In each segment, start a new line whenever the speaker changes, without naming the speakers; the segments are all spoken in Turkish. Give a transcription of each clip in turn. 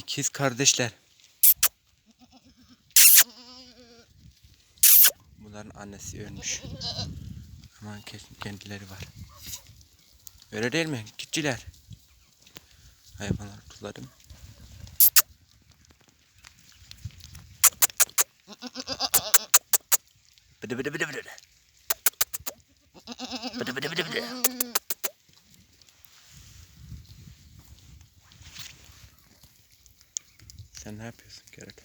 İkiz kardeşler. Bunların annesi ölmüş. Ama ke- kendileri var. Öyle değil mi? Gitçiler. Hayvanları tuzladım. Bıdı bıdı bıdı bıdı. Bıdı bıdı bıdı bıdı. Sen ne yapıyorsun kerata?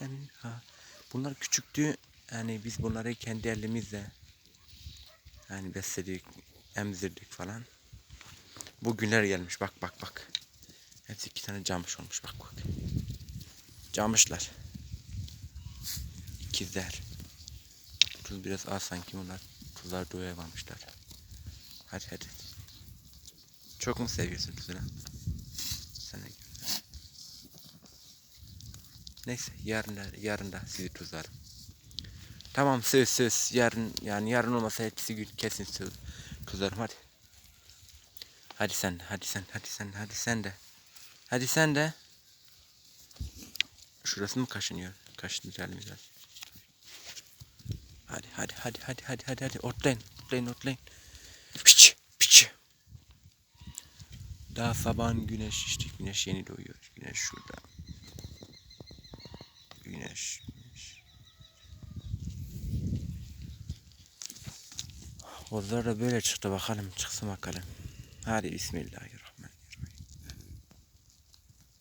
Yani, ha, bunlar küçüktü. Yani biz bunları kendi elimizle yani besledik, emzirdik falan. Bu günler gelmiş. Bak bak bak. Hepsi iki tane camış olmuş. Bak bak. Camışlar. İkizler. Tuz biraz az sanki bunlar. Tuzlar doğaya varmışlar. Hadi hadi. Çok mu seviyorsun tuzunu? Sen de. Neyse yarın da, yarın da sizi tuzlarım. Tamam söz söz. Yarın yani yarın olmasa hepsi gün kesin söz. Tuzlarım hadi. Hadi sen hadi sen hadi sen hadi sen de. Hadi sen de. Şurası mı kaşınıyor? Kaşındıralım biraz. Hadi hadi hadi hadi hadi hadi hadi otlayın otlayın otlayın. Piç. Daha sabahın güneş işte güneş yeni doğuyor. Güneş şurada. Güneş. güneş. Kozlar da böyle çıktı bakalım çıksın bakalım. Hadi bismillahirrahmanirrahim.